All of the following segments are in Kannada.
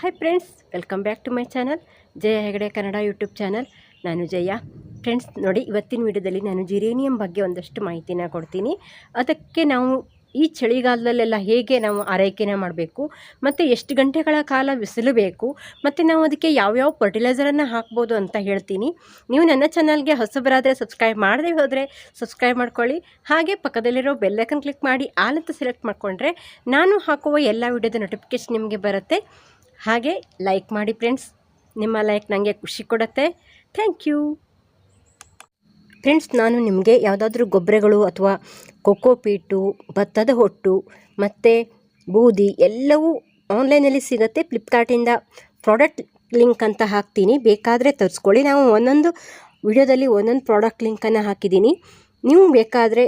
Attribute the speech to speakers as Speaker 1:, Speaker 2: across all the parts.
Speaker 1: Hi friends welcome back to my channel Jaya Hegde Kannada YouTube channel ನಾನು ಜಯ. ಫ್ರೆಂಡ್ಸ್ ನೋಡಿ, ಇವತ್ತಿನ ವಿಡಿಯೋದಲ್ಲಿ ನಾನು ಜಿರೇನಿಯಂ ಬಗ್ಗೆ ಒಂದಷ್ಟು ಮಾಹಿತಿನ ಕೊಡ್ತೀನಿ. ಅದಕ್ಕೆ ನಾವು ಈ ಚಳಿಗಾಲದಲ್ಲೆಲ್ಲ ಹೇಗೆ ನಾವು ಆರೈಕೆನ ಮಾಡಬೇಕು, ಮತ್ತು ಎಷ್ಟು ಗಂಟೆಗಳ ಕಾಲ ಬಿಸಿಲಬೇಕು ಮತ್ತು ನಾವು ಅದಕ್ಕೆ ಯಾವ್ಯಾವ ಫರ್ಟಿಲೈಸರನ್ನು ಹಾಕ್ಬೋದು ಅಂತ ಹೇಳ್ತೀನಿ. ನೀವು ನನ್ನ ಚಾನಲ್ಗೆ ಹೊಸಬರಾದರೆ ಸಬ್ಸ್ಕ್ರೈಬ್ ಮಾಡದೇ ಹೋದರೆ ಸಬ್ಸ್ಕ್ರೈಬ್ ಮಾಡ್ಕೊಳ್ಳಿ. ಹಾಗೆ ಪಕ್ಕದಲ್ಲಿರೋ ಬೆಲ್ಲೈಕನ್ ಕ್ಲಿಕ್ ಮಾಡಿ, ಆಲ್ ಅಂತ ಸೆಲೆಕ್ಟ್ ಮಾಡಿಕೊಂಡ್ರೆ ನಾನು ಹಾಕುವ ಎಲ್ಲ ವಿಡಿಯೋದ ನೋಟಿಫಿಕೇಶನ್ ನಿಮಗೆ ಬರುತ್ತೆ. ಹಾಗೆ ಲೈಕ್ ಮಾಡಿ ಫ್ರೆಂಡ್ಸ್ ನಿಮ್ಮ ಲೈಕ್ ನನಗೆ ಖುಷಿ ಕೊಡುತ್ತೆ. ಥ್ಯಾಂಕ್ ಯು ಫ್ರೆಂಡ್ಸ್ ನಾನು ನಿಮಗೆ ಯಾವುದಾದ್ರೂ ಗೊಬ್ಬರಗಳು ಅಥವಾ ಕೊಕ್ಕೋ ಪೀಟು, ಭತ್ತದ ಹೊಟ್ಟು ಮತ್ತು ಬೂದಿ ಎಲ್ಲವೂ ಆನ್ಲೈನಲ್ಲಿ ಸಿಗುತ್ತೆ. ಫ್ಲಿಪ್ಕಾರ್ಟಿಂದ ಪ್ರಾಡಕ್ಟ್ ಲಿಂಕ್ ಅಂತ ಹಾಕ್ತೀನಿ. ಬೇಕಾದರೆ ತರಿಸ್ಕೊಳ್ಳಿ. ನಾವು ಒಂದೊಂದು ವಿಡಿಯೋದಲ್ಲಿ ಒಂದೊಂದು ಪ್ರಾಡಕ್ಟ್ ಲಿಂಕನ್ನು ಹಾಕಿದ್ದೀನಿ. ನೀವು ಬೇಕಾದರೆ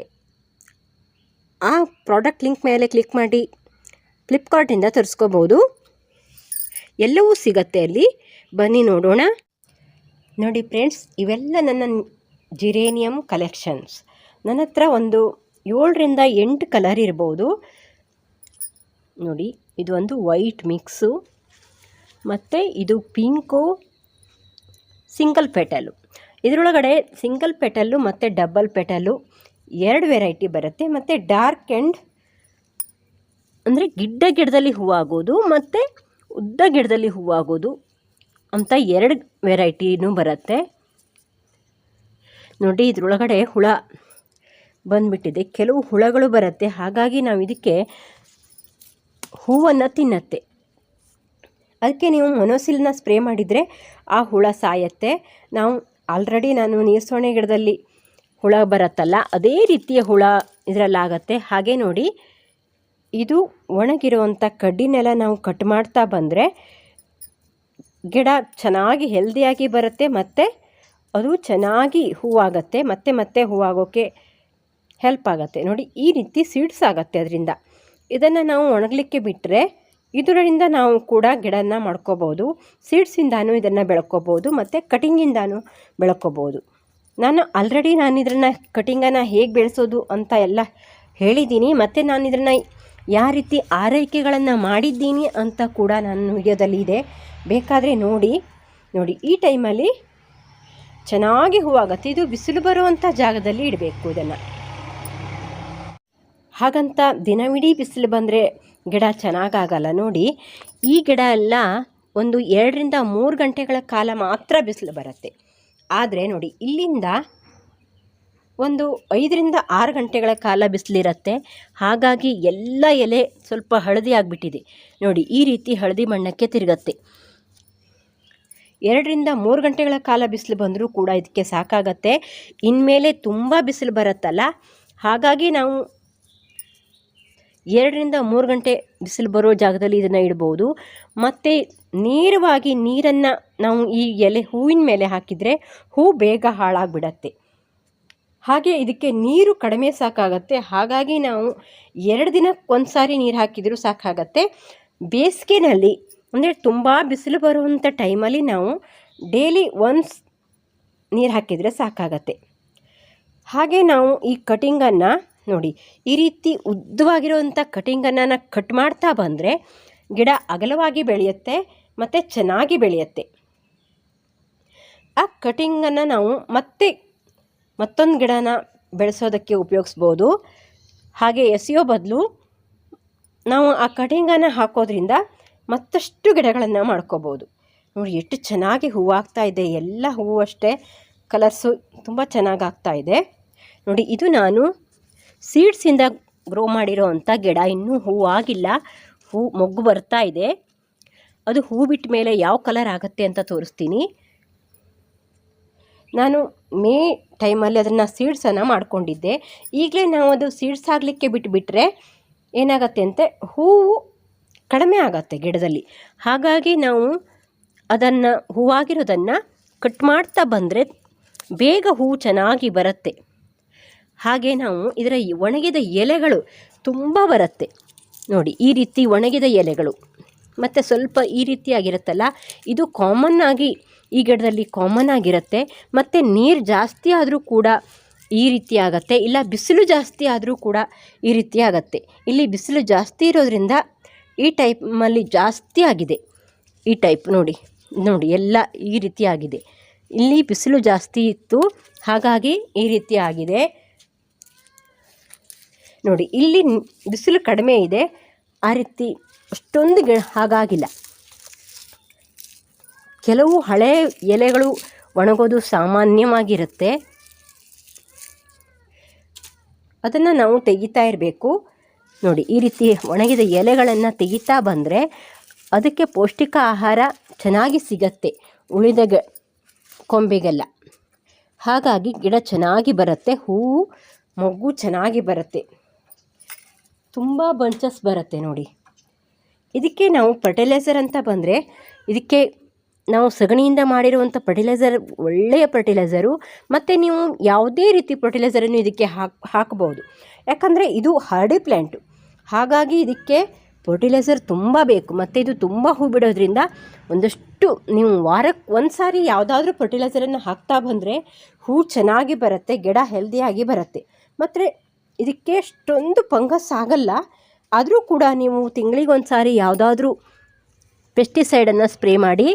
Speaker 1: ಆ ಪ್ರಾಡಕ್ಟ್ ಲಿಂಕ್ ಮೇಲೆ ಕ್ಲಿಕ್ ಮಾಡಿ ಫ್ಲಿಪ್ಕಾರ್ಟಿಂದ ತರಿಸ್ಕೋಬೋದು. ಎಲ್ಲವೂ ಸಿಗತ್ತೆ ಅಲ್ಲಿ. ಬನ್ನಿ ನೋಡೋಣ. ನೋಡಿ ಫ್ರೆಂಡ್ಸ್ ಇವೆಲ್ಲ ನನ್ನ ಜಿರೇನಿಯಂ ಕಲೆಕ್ಷನ್ಸ್ ನನ್ನ ಹತ್ರ ಒಂದು ಏಳರಿಂದ ಎಂಟು ಕಲರ್ ಇರ್ಬೋದು. ನೋಡಿ, ಇದು ಒಂದು ವೈಟ್ ಮಿಕ್ಸು ಮತ್ತು ಇದು ಪಿಂಕು ಸಿಂಗಲ್ ಪೆಟಲು ಇದರೊಳಗಡೆ ಸಿಂಗಲ್ ಪೆಟಲ್ಲು ಮತ್ತು ಡಬಲ್ ಪೆಟಲ್ಲು ಎರಡು ವೆರೈಟಿ ಬರುತ್ತೆ. ಮತ್ತು ಡಾರ್ಕ್ ಆ್ಯಂಡ್ ಅಂದರೆ ಗಿಡ್ಡ ಗಿಡದಲ್ಲಿ ಹೂವಾಗೋದು ಮತ್ತು ಉದ್ದ ಗಿಡದಲ್ಲಿ ಹೂವಾಗೋದು ಅಂತ ಎರಡು ವೆರೈಟಿನೂ ಬರುತ್ತೆ. ನೋಡಿ, ಇದರೊಳಗಡೆ ಹುಳ ಬಂದುಬಿಟ್ಟಿದೆ. ಕೆಲವು ಹುಳಗಳು ಬರುತ್ತೆ. ಹಾಗಾಗಿ ನಾವು ಇದಕ್ಕೆ ಹೂವನ್ನು ತಿನ್ನತ್ತೆ. ಅದಕ್ಕೆ ನೀವು ಮೊನೋಸಿಲ್ನ ಸ್ಪ್ರೇ ಮಾಡಿದರೆ ಆ ಹುಳ ಸಾಯತ್ತೆ. ನಾವು ಆಲ್ರೆಡಿ ನಾನು ನೀರ್ಸೋಣೆ ಗಿಡದಲ್ಲಿ ಹುಳ ಬರುತ್ತಲ್ಲ, ಅದೇ ರೀತಿಯ ಹುಳ ಇದರಲ್ಲಾಗತ್ತೆ. ಹಾಗೆ ನೋಡಿ ಇದು ಒಣಗಿರುವಂಥ ಕಡ್ಡಿನೆಲ್ಲ ನಾವು ಕಟ್ ಮಾಡ್ತಾ ಬಂದರೆ ಗಿಡ ಚೆನ್ನಾಗಿ ಹೆಲ್ದಿಯಾಗಿ ಬರುತ್ತೆ ಮತ್ತು ಅದು ಚೆನ್ನಾಗಿ ಹೂವಾಗತ್ತೆ, ಮತ್ತೆ ಮತ್ತೆ ಹೂವಾಗೋಕ್ಕೆ ಹೆಲ್ಪ್ ಆಗುತ್ತೆ. ನೋಡಿ, ಈ ರೀತಿ ಸೀಡ್ಸ್ ಆಗುತ್ತೆ ಅದರಿಂದ. ಇದನ್ನು ನಾವು ಒಣಗಲಿಕ್ಕೆ ಬಿಟ್ಟರೆ ಇದರಿಂದ ನಾವು ಕೂಡ ಗಿಡನ ಮಾಡ್ಕೋಬೋದು ಸೀಡ್ಸಿಂದನೂ ಇದನ್ನು ಬೆಳ್ಕೋಬೋದು, ಮತ್ತು ಕಟಿಂಗಿಂದನೂ ಬೆಳ್ಕೋಬೋದು. ನಾನು ಆಲ್ರೆಡಿ ನಾನು ಇದನ್ನು ಕಟಿಂಗನ್ನು ಹೇಗೆ ಬೆಳೆಸೋದು ಅಂತ ಎಲ್ಲ ಹೇಳಿದ್ದೀನಿ ಮತ್ತು ನಾನು ಇದನ್ನು ಯಾವ ರೀತಿ ಆರೈಕೆಗಳನ್ನು ಮಾಡಿದ್ದೀನಿ ಅಂತ ಕೂಡ ನನ್ನ ವಿಡಿಯೋದಲ್ಲಿ ಇದೆ. ಬೇಕಾದರೆ ನೋಡಿ ನೋಡಿ, ಈ ಟೈಮಲ್ಲಿ ಚೆನ್ನಾಗಿ ಹೂವಾಗತ್ತೆ ಇದು ಬಿಸಿಲು ಬರುವಂಥ ಜಾಗದಲ್ಲಿ ಇಡಬೇಕು ಇದನ್ನು. ಹಾಗಂತ ದಿನವಿಡೀ ಬಿಸಿಲು ಬಂದರೆ ಗಿಡ ಚೆನ್ನಾಗಾಗಲ್ಲ. ನೋಡಿ, ಈ ಗಿಡ ಎಲ್ಲ ಒಂದು ಎರಡರಿಂದ ಮೂರು ಗಂಟೆಗಳ ಕಾಲ ಮಾತ್ರ ಬಿಸಿಲು ಬರುತ್ತೆ. ಆದರೆ ನೋಡಿ, ಇಲ್ಲಿಂದ ಒಂದು ಐದರಿಂದ ಆರು ಗಂಟೆಗಳ ಕಾಲ ಬಿಸಿಲಿರತ್ತೆ. ಹಾಗಾಗಿ ಎಲ್ಲ ಎಲೆ ಸ್ವಲ್ಪ ಹಳದಿ ಆಗಿಬಿಟ್ಟಿದೆ. ನೋಡಿ, ಈ ರೀತಿ ಹಳದಿ ಬಣ್ಣಕ್ಕೆ ತಿರುಗತ್ತೆ. ಎರಡರಿಂದ ಮೂರು ಗಂಟೆಗಳ ಕಾಲ ಬಿಸಿಲು ಬಂದರೂ ಕೂಡ ಇದಕ್ಕೆ ಸಾಕಾಗತ್ತೆ. ಇನ್ಮೇಲೆ ತುಂಬ ಬಿಸಿಲು ಬರುತ್ತಲ್ಲ. ಹಾಗಾಗಿ ನಾವು ಎರಡರಿಂದ ಮೂರು ಗಂಟೆ ಬಿಸಿಲು ಬರೋ ಜಾಗದಲ್ಲಿ ಇದನ್ನು ಇಡ್ಬೋದು. ಮತ್ತು ನೇರವಾಗಿ ನೀರನ್ನು ನಾವು ಈ ಎಲೆ ಹೂವಿನ ಮೇಲೆ ಹಾಕಿದರೆ ಹೂ ಬೇಗ ಹಾಳಾಗಿಬಿಡತ್ತೆ. ಹಾಗೆ ಇದಕ್ಕೆ ನೀರು ಕಡಿಮೆ ಸಾಕಾಗತ್ತೆ. ಹಾಗಾಗಿ ನಾವು ಎರಡು ದಿನಕ್ಕೆ ಒಂದು ಸಾರಿ ನೀರು ಹಾಕಿದರೂ ಸಾಕಾಗತ್ತೆ. ಬೇಸಿಗೆನಲ್ಲಿ ಅಂದರೆ ತುಂಬ ಬಿಸಿಲು ಬರುವಂಥ ಟೈಮಲ್ಲಿ ನಾವು ಡೈಲಿ ಒನ್ಸ್ ನೀರು ಹಾಕಿದರೆ ಸಾಕಾಗತ್ತೆ. ಹಾಗೆ ನಾವು ಈ ಕಟಿಂಗನ್ನು ನೋಡಿ, ಈ ರೀತಿ ಉದ್ದವಾಗಿರುವಂಥ ಕಟಿಂಗನ್ನು ಕಟ್ ಮಾಡ್ತಾ ಬಂದರೆ ಗಿಡ ಅಗಲವಾಗಿ ಬೆಳೆಯುತ್ತೆ ಮತ್ತು ಚೆನ್ನಾಗಿ ಬೆಳೆಯುತ್ತೆ. ಆ ಕಟಿಂಗನ್ನು ನಾವು ಮತ್ತೆ ಮತ್ತೊಂದು ಗಿಡನ ಬೆಳೆಸೋದಕ್ಕೆ ಉಪಯೋಗಿಸ್ಬೋದು. ಹಾಗೆ ಎಸೆಯೋ ಬದಲು ನಾವು ಆ ಕಟಿಂಗನ್ನು ಹಾಕೋದ್ರಿಂದ ಮತ್ತಷ್ಟು ಗಿಡಗಳನ್ನು ಮಾಡ್ಕೋಬೋದು. ನೋಡಿ, ಎಷ್ಟು ಚೆನ್ನಾಗಿ ಹೂವಾಗ್ತಾ ಇದೆ. ಎಲ್ಲ ಹೂವು ಅಷ್ಟೇ. ಕಲರ್ಸು ತುಂಬ ಚೆನ್ನಾಗಿ ಆಗ್ತಾ ಇದೆ. ನೋಡಿ, ಇದು ನಾನು ಸೀಡ್ಸಿಂದ ಗ್ರೋ ಮಾಡಿರೋ ಅಂಥ ಗಿಡ. ಇನ್ನೂ ಹೂವಾಗಿಲ್ಲ ಹೂ ಮೊಗ್ಗು ಬರ್ತಾ ಇದೆ. ಅದು ಹೂ ಬಿಟ್ಟ ಮೇಲೆ ಯಾವ ಕಲರ್ ಆಗುತ್ತೆ ಅಂತ ತೋರಿಸ್ತೀನಿ. ನಾನು ಮೇ ಟೈಮಲ್ಲಿ ಅದನ್ನು ಸೀಡ್ಸನ್ನು ಮಾಡಿಕೊಂಡಿದ್ದೆ. ಈಗಲೇ ನಾವು ಅದು ಸೀಡ್ಸ್ ಆಗಲಿಕ್ಕೆ ಬಿಟ್ಟುಬಿಟ್ರೆ ಏನಾಗತ್ತೆ ಅಂತೆ, ಹೂವು ಕಡಿಮೆ ಆಗತ್ತೆ ಗಿಡದಲ್ಲಿ. ಹಾಗಾಗಿ ನಾವು ಅದನ್ನು, ಹೂವಾಗಿರೋದನ್ನು ಕಟ್ ಮಾಡ್ತಾ ಬಂದರೆ ಬೇಗ ಹೂವು ಚೆನ್ನಾಗಿ ಬರುತ್ತೆ. ಹಾಗೆ ನಾವು ಇದರ ಒಣಗಿದ ಎಲೆಗಳು ತುಂಬ ಬರುತ್ತೆ. ನೋಡಿ, ಈ ರೀತಿ ಒಣಗಿದ ಎಲೆಗಳು. ಮತ್ತು ಸ್ವಲ್ಪ ಈ ರೀತಿಯಾಗಿರುತ್ತಲ್ಲ, ಇದು ಕಾಮನ್ ಆಗಿ ಈ ಗಿಡದಲ್ಲಿ ಕಾಮನ್ ಆಗಿರುತ್ತೆ. ಮತ್ತು ನೀರು ಜಾಸ್ತಿ ಆದರೂ ಕೂಡ ಈ ರೀತಿ ಆಗತ್ತೆ. ಇಲ್ಲ ಬಿಸಿಲು ಜಾಸ್ತಿ ಆದರೂ ಕೂಡ ಈ ರೀತಿ ಆಗತ್ತೆ. ಇಲ್ಲಿ ಬಿಸಿಲು ಜಾಸ್ತಿ ಇರೋದ್ರಿಂದ ಈ ಟೈಪ್ನಲ್ಲಿ ಜಾಸ್ತಿ ಆಗಿದೆ. ಈ ಟೈಪ್ ನೋಡಿ ನೋಡಿ ಎಲ್ಲ ಈ ರೀತಿ ಆಗಿದೆ. ಇಲ್ಲಿ ಬಿಸಿಲು ಜಾಸ್ತಿ ಇತ್ತು, ಹಾಗಾಗಿ ಈ ರೀತಿ ಆಗಿದೆ. ನೋಡಿ, ಇಲ್ಲಿ ಬಿಸಿಲು ಕಡಿಮೆ ಇದೆ. ಆ ರೀತಿ ಅಷ್ಟೊಂದು ಹಾಗಾಗಿಲ್ಲ. ಕೆಲವು ಹಳೆ ಎಲೆಗಳು ಒಣಗೋದು ಸಾಮಾನ್ಯವಾಗಿರುತ್ತೆ. ಅದನ್ನು ನಾವು ತೆಗಿತಾ ಇರಬೇಕು. ನೋಡಿ, ಈ ರೀತಿ ಒಣಗಿದ ಎಲೆಗಳನ್ನು ತೆಗಿತಾ ಬಂದರೆ ಅದಕ್ಕೆ ಪೌಷ್ಟಿಕ ಆಹಾರ ಚೆನ್ನಾಗಿ ಸಿಗತ್ತೆ ಉಳಿದ ಗ, ಕೊಂಬೆಗೆಲ್ಲ. ಹಾಗಾಗಿ ಗಿಡ ಚೆನ್ನಾಗಿ ಬರುತ್ತೆ, ಹೂವು, ಮೊಗ್ಗು ಚೆನ್ನಾಗಿ ಬರುತ್ತೆ. ತುಂಬ ಬಂಚಸ್ ಬರುತ್ತೆ ನೋಡಿ. ಇದಕ್ಕೆ ನಾವು ಫರ್ಟಿಲೈಸರ್ ಅಂತ ಬಂದರೆ ಇದಕ್ಕೆ ನಾವು ಸಗಣಿಯಿಂದ ಮಾಡಿರುವಂಥ ಫರ್ಟಿಲೈಸರ್ ಒಳ್ಳೆಯ ಫರ್ಟಿಲೈಸರು ಮತ್ತು ನೀವು ಯಾವುದೇ ರೀತಿ ಫರ್ಟಿಲೈಸರನ್ನು ಇದಕ್ಕೆ ಹಾಕಿ ಹಾಕಬಹುದು ಯಾಕಂದರೆ ಇದು ಹರ್ಡಿ ಪ್ಲ್ಯಾಂಟು ಹಾಗಾಗಿ ಇದಕ್ಕೆ ಫರ್ಟಿಲೈಸರ್ ತುಂಬ ಬೇಕು. ಮತ್ತು ಇದು ತುಂಬ ಹೂ ಬಿಡೋದ್ರಿಂದ ಒಂದಷ್ಟು ನೀವು ವಾರಕ್ಕೆ ಒಂದು ಸಾರಿ ಯಾವುದಾದ್ರೂ ಫರ್ಟಿಲೈಸರನ್ನು ಹಾಕ್ತಾ ಬಂದರೆ ಹೂ ಚೆನ್ನಾಗಿ ಬರುತ್ತೆ, ಗಿಡ ಹೆಲ್ದಿಯಾಗಿ ಬರುತ್ತೆ. ಮತ್ತು ಇದಕ್ಕೆ ಅಷ್ಟೊಂದು ಫಂಗಸ್ ಆಗಲ್ಲ. ಆದರೂ ಕೂಡ ನೀವು ತಿಂಗಳಿಗೊಂದು ಸಾರಿ ಯಾವುದಾದ್ರೂ ಪೆಸ್ಟಿಸೈಡನ್ನು ಸ್ಪ್ರೇ ಮಾಡಿ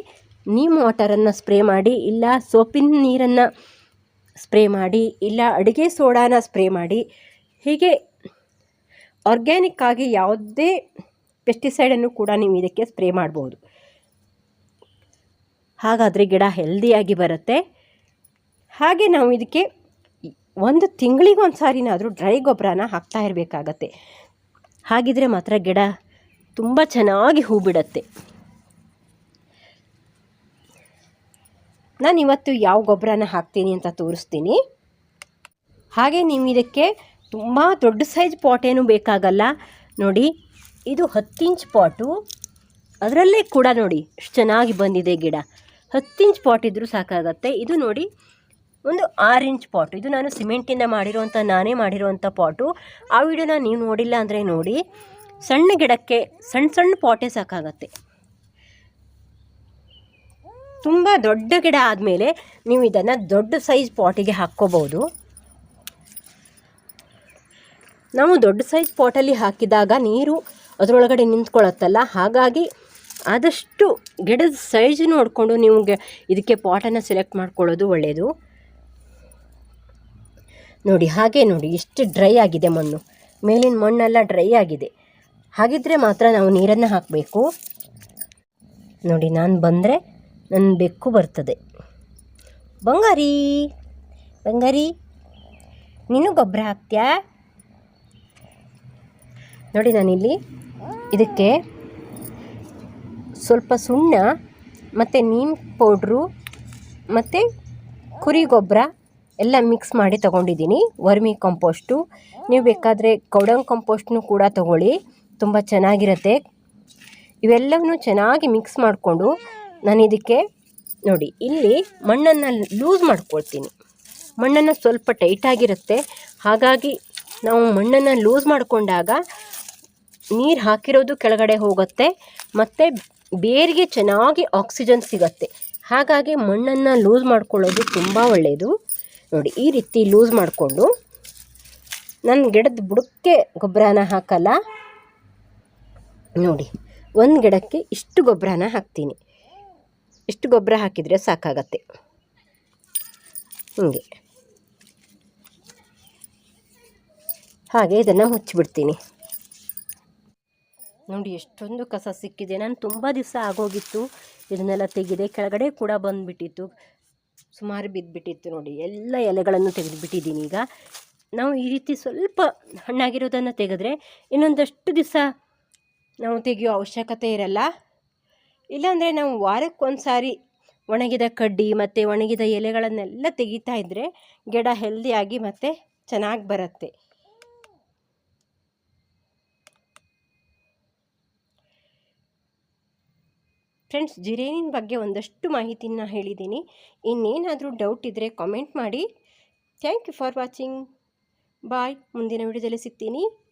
Speaker 1: ನೀಮ್ ವಾಟರನ್ನು ಸ್ಪ್ರೇ ಮಾಡಿ, ಇಲ್ಲ ಸೋಪಿನ ನೀರನ್ನು ಸ್ಪ್ರೇ ಮಾಡಿ, ಇಲ್ಲ ಅಡುಗೆ ಸೋಡಾನ ಸ್ಪ್ರೇ ಮಾಡಿ, ಹೀಗೆ ಆರ್ಗ್ಯಾನಿಕ್ ಆಗಿ ಯಾವುದೇ ಪೆಸ್ಟಿಸೈಡನ್ನು ಕೂಡ ನೀವು ಇದಕ್ಕೆ ಸ್ಪ್ರೇ ಮಾಡ್ಬೋದು. ಹಾಗಾದರೆ ಗಿಡ ಹೆಲ್ದಿಯಾಗಿ ಬರುತ್ತೆ. ಹಾಗೆ ನಾವು ಇದಕ್ಕೆ ಒಂದು ತಿಂಗಳಿಗೊಂದು ಸಾರಿನಾದರೂ ಡ್ರೈ ಗೊಬ್ಬರನ ಹಾಕ್ತಾ ಇರಬೇಕಾಗತ್ತೆ. ಹಾಗಿದ್ರೆ ಮಾತ್ರ ಗಿಡ ತುಂಬ ಚೆನ್ನಾಗಿ ಹೂ ಬಿಡುತ್ತೆ. ನಾನು ಇವತ್ತು ಯಾವ ಗೊಬ್ಬರನ ಹಾಕ್ತೀನಿ ಅಂತ ತೋರಿಸ್ತೀನಿ. ಹಾಗೆ ನೀವು ಇದಕ್ಕೆ ತುಂಬ ದೊಡ್ಡ ಸೈಜ್ ಪಾಟ್ ಏನು ಬೇಕಾಗಲ್ಲ. ನೋಡಿ, ಇದು ಹತ್ತು ಇಂಚ್ ಪಾಟು. ಅದರಲ್ಲೇ ಕೂಡ ನೋಡಿ, ಎಷ್ಟು ಚೆನ್ನಾಗಿ ಬಂದಿದೆ ಗಿಡ. ಹತ್ತು ಇಂಚ್ ಪಾಟ್ ಇದ್ದರೂ ಸಾಕಾಗತ್ತೆ. ಇದು ನೋಡಿ, ಒಂದು ಆರು ಇಂಚ್ ಪಾಟು. ಇದು ನಾನು ಸಿಮೆಂಟಿಂದ ಮಾಡಿರುವಂಥ ನಾನೇ ಮಾಡಿರುವಂಥ ಪಾಟು. ಆ ವಿಡಿಯೋನ ನೀವು ನೋಡಿಲ್ಲ ಅಂದರೆ ನೋಡಿ, ಸಣ್ಣ ಗಿಡಕ್ಕೆ, ಸಣ್ಣ ಸಣ್ಣ ಪಾಟೇ ಸಾಕಾಗತ್ತೆ. ತುಂಬ ದೊಡ್ಡ ಗಿಡ ಆದಮೇಲೆ ನೀವು ಇದನ್ನು ದೊಡ್ಡ ಸೈಜ್ ಪಾಟಿಗೆ ಹಾಕ್ಕೋಬೋದು ನಾವು ದೊಡ್ಡ ಸೈಜ್ ಪಾಟಲ್ಲಿ ಹಾಕಿದಾಗ ನೀರು ಅದರೊಳಗಡೆ ನಿಂತ್ಕೊಳ್ಳುತ್ತಲ್ಲ ಹಾಗಾಗಿ ಆದಷ್ಟು ಗಿಡದ ಸೈಜ್ ನೋಡಿಕೊಂಡು ನೀವು ಇದಕ್ಕೆ ಪಾಟನ್ನು ಸೆಲೆಕ್ಟ್ ಮಾಡ್ಕೊಳ್ಳೋದು ಒಳ್ಳೆಯದು ನೋಡಿ, ಹಾಗೆ ನೋಡಿ ಎಷ್ಟು ಡ್ರೈ ಆಗಿದೆ ಮಣ್ಣು. ಮೇಲಿನ ಮಣ್ಣೆಲ್ಲ ಡ್ರೈ ಆಗಿದೆ. ಹಾಗಿದ್ರೆ ಮಾತ್ರ ನಾವು ನೀರನ್ನು ಹಾಕಬೇಕು. ನೋಡಿ, ನಾನು ಬಂದರೆ ನನ್ನ ಬೆಕ್ಕು ಬರ್ತದೆ. ಬಂಗಾರಿ ಬಂಗಾರಿ, ನೀನು ಗೊಬ್ಬರ ಹಾಕ್ತೀಯಾ? ನೋಡಿ ನಾನಿಲ್ಲಿ ಇದಕ್ಕೆ ಸ್ವಲ್ಪ ಸುಣ್ಣ, ಮತ್ತು ನೀಮ್ ಪೌಡ್ರು, ಮತ್ತು ಕುರಿ ಗೊಬ್ಬರ ಎಲ್ಲ ಮಿಕ್ಸ್ ಮಾಡಿ ತೊಗೊಂಡಿದ್ದೀನಿ. Vermicompost. ನೀವು ಬೇಕಾದರೆ ಕೌಡಂಗ್ ಕಂಪೋಸ್ಟ್ನು ಕೂಡ ತೊಗೊಳ್ಳಿ. ತುಂಬ ಚೆನ್ನಾಗಿರುತ್ತೆ. ಇವೆಲ್ಲವನ್ನೂ ಚೆನ್ನಾಗಿ ಮಿಕ್ಸ್ ಮಾಡಿಕೊಂಡು ನಾನು ಇದಕ್ಕೆ ನೋಡಿ, ಇಲ್ಲಿ ಮಣ್ಣನ್ನು ಲೂಸ್ ಮಾಡ್ಕೊಳ್ತೀನಿ. ಮಣ್ಣನ್ನು ಸ್ವಲ್ಪ ಟೈಟಾಗಿರುತ್ತೆ ಹಾಗಾಗಿ ನಾವು ಮಣ್ಣನ್ನು ಲೂಸ್ ಮಾಡಿಕೊಂಡಾಗ ನೀರು ಹಾಕಿರೋದು ಕೆಳಗಡೆ ಹೋಗುತ್ತೆ, ಮತ್ತು ಬೇರಿಗೆ ಚೆನ್ನಾಗಿ ಆಕ್ಸಿಜನ್ ಸಿಗತ್ತೆ. ಹಾಗಾಗಿ ಮಣ್ಣನ್ನು ಲೂಸ್ ಮಾಡ್ಕೊಳ್ಳೋದು ತುಂಬ ಒಳ್ಳೆಯದು ನೋಡಿ, ಈ ರೀತಿ ಲೂಸ್ ಮಾಡಿಕೊಂಡು ನನ್ನ ಗಿಡದ ಬುಡಕ್ಕೆ ಗೊಬ್ಬರನ ಹಾಕಲ್ಲ. ನೋಡಿ, ಒಂದು ಗಿಡಕ್ಕೆ ಇಷ್ಟು ಗೊಬ್ಬರನ ಹಾಕ್ತೀನಿ. ಇಷ್ಟು ಗೊಬ್ಬರ ಹಾಕಿದರೆ ಸಾಕಾಗತ್ತೆ. ಹೀಗೆ. ಹಾಗೆ ಇದನ್ನು ಮುಚ್ಚಿಬಿಡ್ತೀನಿ ನೋಡಿ, ಎಷ್ಟೊಂದು ಕಸ ಸಿಕ್ಕಿದೆ. ನಾನು ತುಂಬ ದಿವಸ ಆಗೋಗಿತ್ತು. ಇದನ್ನೆಲ್ಲ ತೆಗೆದೆ, ಕೆಳಗಡೆ ಕೂಡ ಬಂದುಬಿಟ್ಟಿತ್ತು. ಸುಮಾರು ಬಿದ್ದುಬಿಟ್ಟಿತ್ತು ನೋಡಿ. ಎಲ್ಲ ಎಲೆಗಳನ್ನು ತೆಗೆದುಬಿಟ್ಟಿದ್ದೀನಿ ಈಗ. ನಾವು ಈ ರೀತಿ ಸ್ವಲ್ಪ ಹಣ್ಣಾಗಿರೋದನ್ನು ತೆಗೆದ್ರೆ ಇನ್ನೊಂದಷ್ಟು ದಿವಸ ನಾವು ತೆಗೆಯೋ ಅವಶ್ಯಕತೆ ಇರಲ್ಲ. ಇಲ್ಲಾಂದರೆ ನಾವು ವಾರಕ್ಕೊಂದು ಸಾರಿ ಒಣಗಿದ ಕಡ್ಡಿ ಮತ್ತು ಒಣಗಿದ ಎಲೆಗಳನ್ನೆಲ್ಲ ತೆಗಿತಾ ಇದ್ದರೆ ಗಿಡ ಹೆಲ್ದಿಯಾಗಿ ಮತ್ತು ಚೆನ್ನಾಗಿ ಬರುತ್ತೆ. ಫ್ರೆಂಡ್ಸ್, ಜಿರೇನಿನ ಬಗ್ಗೆ ಒಂದಷ್ಟು ಮಾಹಿತಿನ ಹೇಳಿದ್ದೀನಿ. ಇನ್ನೇನಾದರೂ ಡೌಟ್ ಇದ್ದರೆ ಕಾಮೆಂಟ್ ಮಾಡಿ. Thank you for watching. Bye. ಮುಂದಿನ ವಿಡಿಯೋದಲ್ಲಿ ಸಿಗ್ತೀನಿ.